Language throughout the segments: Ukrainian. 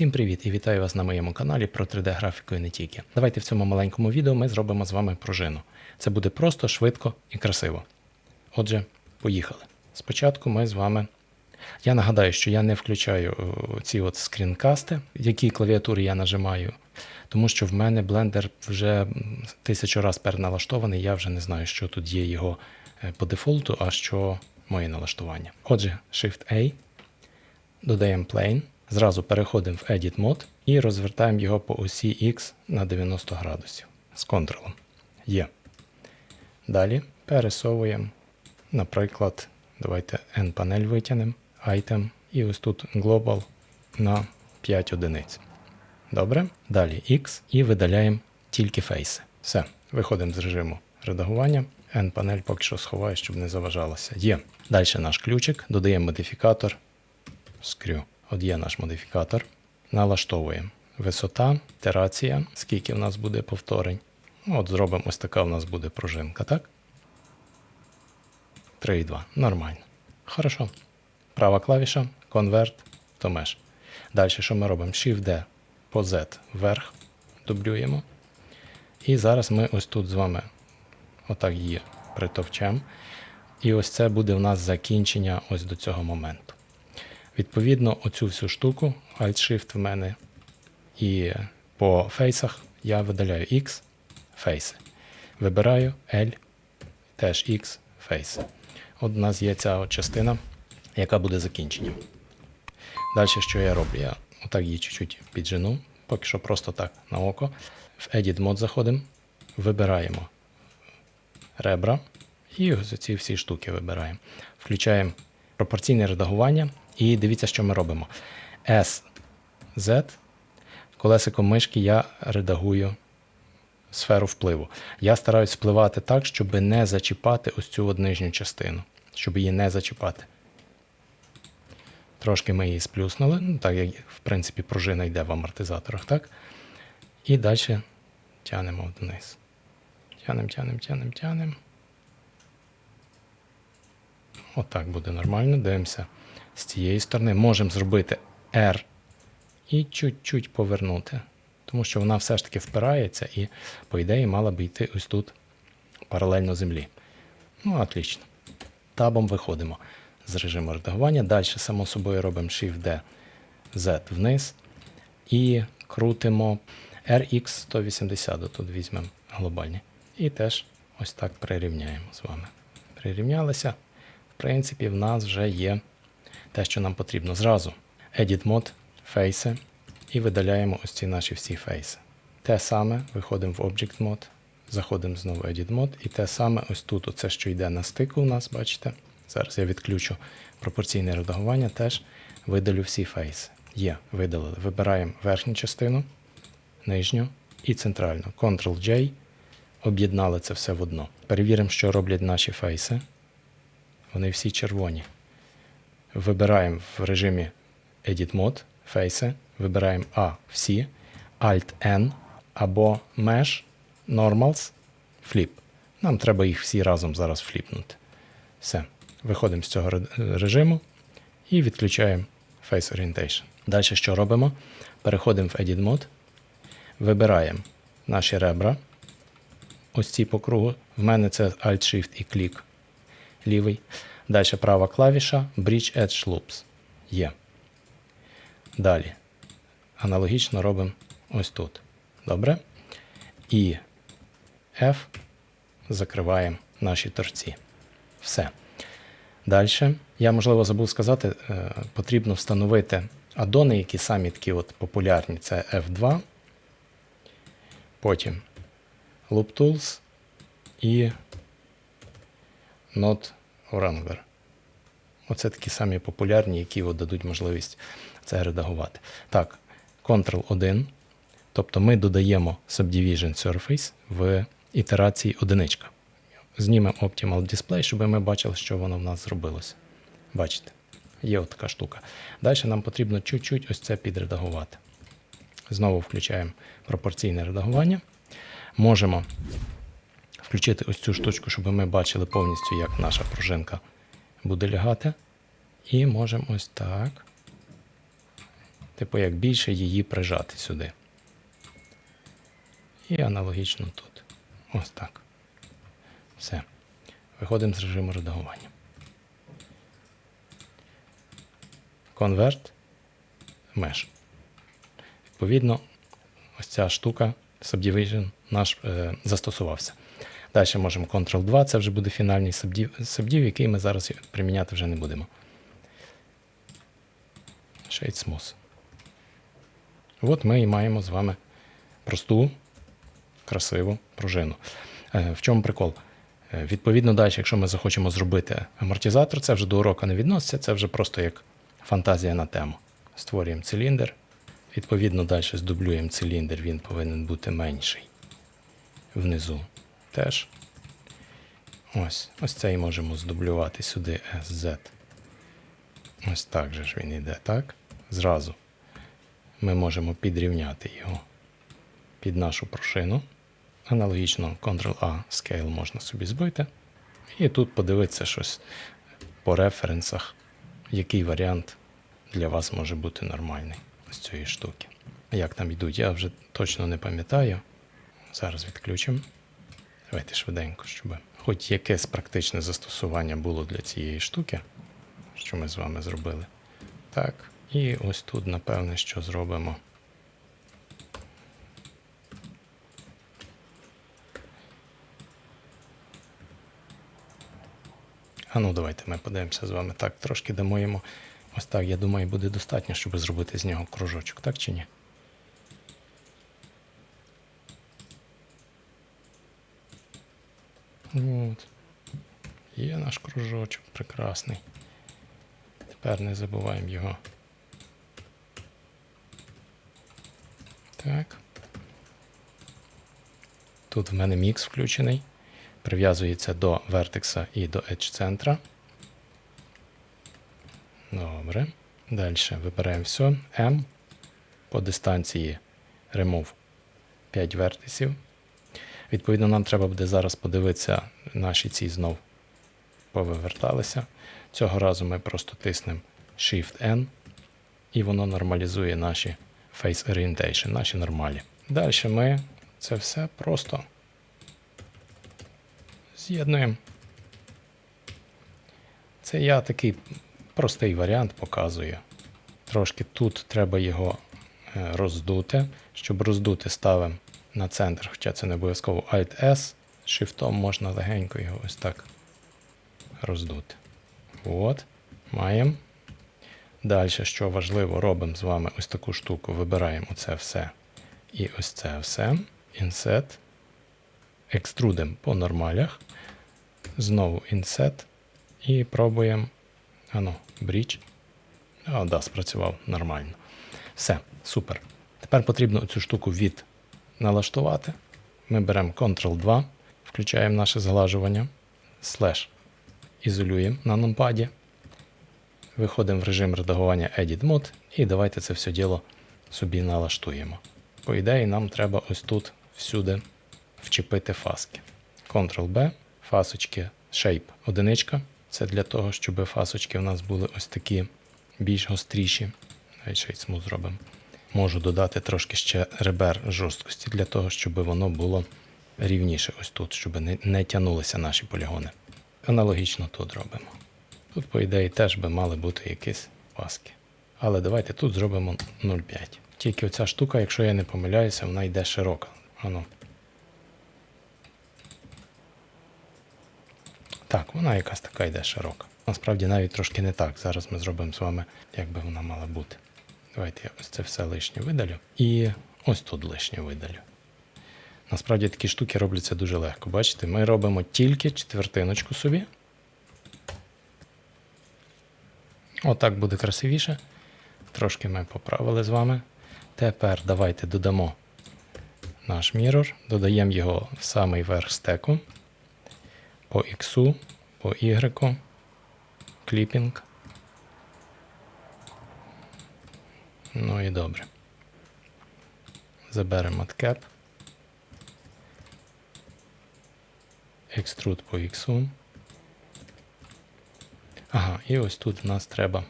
Всім привіт і вітаю вас на моєму каналі про 3D-графіку і не тільки. Давайте в цьому маленькому відео ми зробимо з вами пружину. Це буде просто, швидко і красиво. Отже, поїхали. Спочатку ми з вами. Я нагадаю, що я не включаю е, ці от скрінкасти, які клавіатури я нажимаю, тому що в мене блендер вже тисячу раз переналаштований, я вже не знаю, що тут є його е, по дефолту, а що моє налаштування. Отже, Shift-A, додаємо Plane, зразу переходимо в Edit Mode і розвертаємо його по осі X на 90 градусів з контролом. Є. Далі пересовуємо, наприклад, давайте N-панель витягнемо, Item, і ось тут Global на 5 одиниць. Добре. Далі X і видаляємо тільки фейси. Все, виходимо з режиму редагування. N-панель поки що сховаю, щоб не заважалося. Є. Далі наш ключик, додаємо модифікатор Screw. От є наш модифікатор. Налаштовуємо висота, терація, скільки в нас буде повторень. Ну, От зробимо ось така у нас буде пружинка, так? 3,2. Нормально. Хорошо. Права клавіша, конверт, то меж. Далі що ми робимо? Shift-D по Z вверх, дублюємо. І зараз ми ось тут з вами отак її притовчемо. І ось це буде в нас закінчення ось до цього моменту. Відповідно, оцю всю штуку, Alt-Shift в мене, і по фейсах я видаляю X фейси. Вибираю L, теж X фейси. От у нас є ця частина, яка буде закінченням. Далі, що я роблю? Я отак її чуть-чуть піджену, поки що просто так на око. В Edit Mode заходимо, вибираємо ребра і ось ці всі штуки вибираємо. Включаємо пропорційне редагування і дивіться, що ми робимо. S, Z, колесиком мишки я редагую сферу впливу. Я стараюсь впливати так, щоб не зачіпати ось цю нижню частину, щоб її не зачіпати. Трошки ми її сплюснули, ну, так як, в принципі, пружина йде в амортизаторах, так? І далі тянемо вниз. Тянемо, тянемо, тянемо, тянемо. Отак буде нормально. Дивимося з цієї сторони. Можемо зробити R і чуть-чуть повернути. Тому що вона все ж таки впирається і, по ідеї, мала би йти ось тут паралельно землі. Ну, отлично. Табом виходимо з режиму редагування. Далі, само собою, робимо Shift-D, Z вниз і крутимо RX 180, тут візьмемо глобальні. І теж ось так прирівняємо з вами. Прирівнялися. В принципі, в нас вже є те, що нам потрібно. Зразу Edit Mode, фейси і видаляємо ось ці наші всі фейси. Те саме виходимо в Object Mode, заходимо знову в Edit Mode, і те саме ось тут, оце, що йде на стику у нас, бачите. Зараз я відключу пропорційне редагування, теж видалю всі фейси. Є, видалили. Вибираємо верхню частину, нижню і центральну. Ctrl-J, об'єднали це все в одно. Перевіримо, що роблять наші фейси. Вони всі червоні. Вибираємо в режимі Edit Mode, фейси, вибираємо A всі, Alt-N або Mesh, Normals, Flip. Нам треба їх всі разом зараз фліпнути. Все. Виходимо з цього режиму і відключаємо Face Orientation. Далі що робимо? Переходимо в Edit Mode, вибираємо наші ребра. Ось ці по кругу. В мене це Alt-Shift і клік лівий. Далі права клавіша Bridge Edge Loops. Є. Далі. Аналогічно робимо ось тут. Добре? І F закриваємо наші торці. Все. Далі. Я, можливо, забув сказати, е, потрібно встановити адони, які самі такі от популярні. Це F2. Потім Loop Tools і Node Wrangler. Оце такі самі популярні, які от дадуть можливість це редагувати. Так, Ctrl-1. Тобто ми додаємо Subdivision Surface в ітерації одиничка. Знімемо Optimal Display, щоб ми бачили, що воно в нас зробилося. Бачите, є от така штука. Далі нам потрібно чуть-чуть ось це підредагувати. Знову включаємо пропорційне редагування. Можемо включити ось цю штучку, щоб ми бачили повністю, як наша пружинка буде лягати. І можемо ось так. Типу, як більше її прижати сюди. І аналогічно тут. Ось так. Все. Виходимо з режиму редагування. Convert Mesh. Відповідно, ось ця штука Subdivision наш е, застосувався. Далі можемо Ctrl-2, це вже буде фінальний subdiv, який ми зараз приміняти вже не будемо. Shade Smooth. От ми і маємо з вами просту, красиву пружину. Е, В чому прикол? Е, Відповідно, далі, якщо ми захочемо зробити амортизатор, це вже до уроку не відноситься, це вже просто як фантазія на тему. Створюємо циліндр. Відповідно, далі здублюємо циліндр, він повинен бути менший. Внизу теж. Ось, ось цей можемо здублювати сюди SZ. Ось так же ж він йде, так? Зразу ми можемо підрівняти його під нашу прошину. Аналогічно Ctrl-A Scale можна собі збити. І тут подивитися щось по референсах, який варіант для вас може бути нормальний з цієї штуки. Як там йдуть, я вже точно не пам'ятаю. Зараз відключимо. Давайте швиденько, щоб хоч якесь практичне застосування було для цієї штуки, що ми з вами зробили. Так, і ось тут, напевне, що зробимо. А ну давайте ми подивимося з вами. Так, трошки дамо. Ось так, я думаю, буде достатньо, щоб зробити з нього кружочок, так чи ні? От. Є наш кружочок прекрасний. Тепер не забуваємо його. Так. Тут в мене мікс включений. Прив'язується до вертекса і до edge центра. Добре. Далі вибираємо все. M. По дистанції remove 5 вертисів. Відповідно, нам треба буде зараз подивитися, наші ці знов повиверталися. Цього разу ми просто тиснемо Shift-N, і воно нормалізує наші Face Orientation, наші нормалі. Далі ми це все просто з'єднуємо. Це я такий простий варіант показую. Трошки тут треба його е, роздути. Щоб роздути, ставимо на центр, хоча це не обов'язково Alt-S. Shift можна легенько його ось так роздути. От, маємо. Далі, що важливо, робимо з вами ось таку штуку, вибираємо оце все і ось це все. Inset. Екструдимо по нормалях. Знову Inset. І пробуємо. Ану, Bridge. О, да, спрацював нормально. Все, супер. Тепер потрібно цю штуку від налаштувати. Ми беремо Ctrl-2, включаємо наше зглажування, слеш ізолюємо на нумпаді. Виходимо в режим редагування Edit Mode і давайте це все діло собі налаштуємо. По ідеї, нам треба ось тут всюди вчепити фаски. Ctrl-B, фасочки Shape одиничка. Це для того, щоб фасочки у нас були ось такі більш гостріші. Smooth зробимо. Можу додати трошки ще ребер жорсткості для того, щоб воно було рівніше ось тут, щоб не, не тянулися наші полігони. Аналогічно тут робимо. Тут, по ідеї, теж би мали бути якісь паски. Але давайте тут зробимо 0,5. Тільки оця штука, якщо я не помиляюся, вона йде широка. Ану. Так, вона якась така йде широка. Насправді навіть трошки не так. Зараз ми зробимо з вами, як би вона мала бути. Давайте я ось це все лишнє видалю. І ось тут лишнє видалю. Насправді такі штуки робляться дуже легко. Бачите, ми робимо тільки четвертиночку собі. Отак буде красивіше. Трошки ми поправили з вами. Тепер давайте додамо наш мірор, додаємо його в самий верх стеку. По X, по Y, кліпінг. Ну і добре. Заберемо cap. Extrude по X. Ага, і ось тут в нас треба.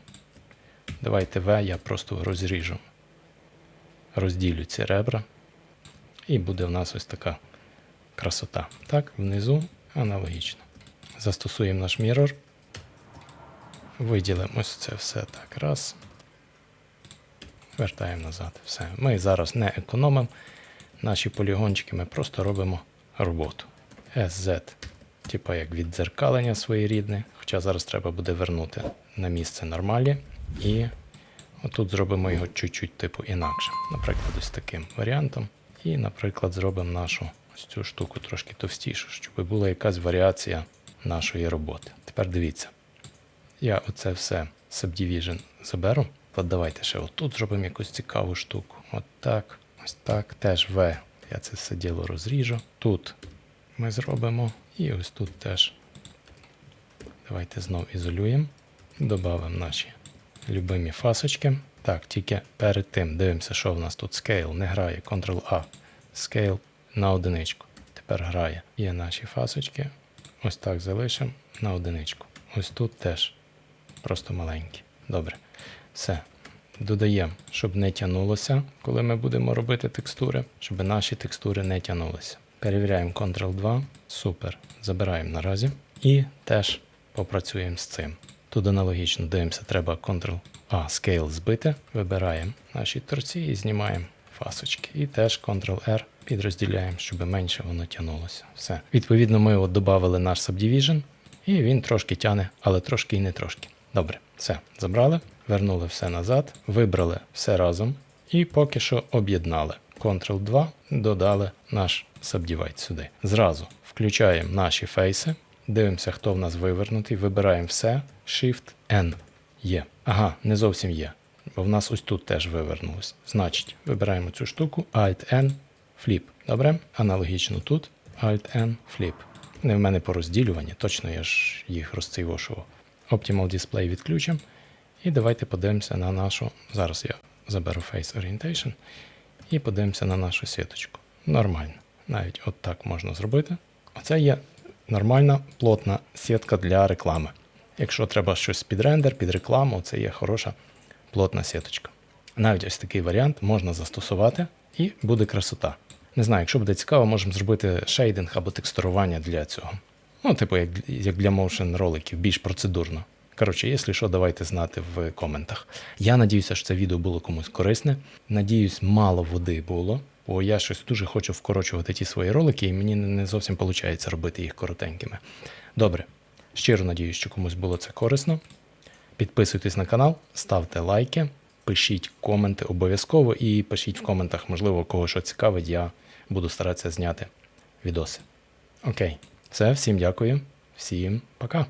Давайте V я просто розріжу розділю ці ребра, і буде в нас ось така красота. Так, внизу аналогічно. Застосуємо наш мірор. Виділимо ось це все так. Раз. Вертаємо назад. Все. Ми зараз не економимо наші полігончики, ми просто робимо роботу. SZ, типа як віддзеркалення своєрідне, хоча зараз треба буде вернути на місце нормалі. І отут зробимо його чуть-чуть типу інакше. Наприклад, ось таким варіантом. І, наприклад, зробимо нашу ось цю штуку трошки товстішу, щоб була якась варіація нашої роботи. Тепер дивіться. Я оце все Subdivision заберу. От давайте ще отут зробимо якусь цікаву штуку. От так, ось так. Теж V. Я це все діло розріжу. Тут ми зробимо. І ось тут теж. Давайте знов ізолюємо. Добавимо наші любимі фасочки. Так, тільки перед тим дивимося, що в нас тут Scale не грає. Ctrl-A. Scale на одиничку. Тепер грає. Є наші фасочки. Ось так залишимо на одиничку. Ось тут теж просто маленькі. Добре. Все. Додаємо, щоб не тянулося, коли ми будемо робити текстури, щоб наші текстури не тянулися. Перевіряємо Ctrl-2. Супер. Забираємо наразі. І теж попрацюємо з цим. Тут аналогічно дивимося, треба Ctrl-A Scale збити. Вибираємо наші торці і знімаємо фасочки. І теж Ctrl-R підрозділяємо, щоб менше воно тянулося. Все. Відповідно, ми от додали наш Subdivision, і він трошки тяне, але трошки і не трошки. Добре, все, забрали, вернули все назад, вибрали все разом і поки що об'єднали. Ctrl-2 додали наш Subdivide сюди. Зразу включаємо наші фейси, дивимося, хто в нас вивернутий, вибираємо все, Shift-N. Є. Ага, не зовсім є. Бо в нас ось тут теж вивернулось. Значить, вибираємо цю штуку, Alt-N, Flip. Добре? Аналогічно тут, Alt-N, Flip. Не в мене по розділюванні, точно я ж їх розцейвошував. Optimal Display відключимо. І давайте подивимося на нашу. Зараз я заберу Face Orientation і подивимося на нашу сіточку. Нормально. Навіть от так можна зробити. Оце є нормальна плотна сітка для реклами. Якщо треба щось під рендер, під рекламу, це є хороша плотна сіточка. Навіть ось такий варіант можна застосувати і буде красота. Не знаю, якщо буде цікаво, можемо зробити шейдинг або текстурування для цього. Ну, типу, як, для моушен роликів, більш процедурно. Коротше, якщо що, давайте знати в коментах. Я надіюся, що це відео було комусь корисне. Надіюсь, мало води було, бо я щось дуже хочу вкорочувати ті свої ролики, і мені не зовсім виходить робити їх коротенькими. Добре, щиро надіюсь, що комусь було це корисно. Підписуйтесь на канал, ставте лайки, пишіть коменти обов'язково і пишіть в коментах, можливо, кого що цікавить, я буду старатися зняти відоси. Окей, все, всім дякую, всім пока.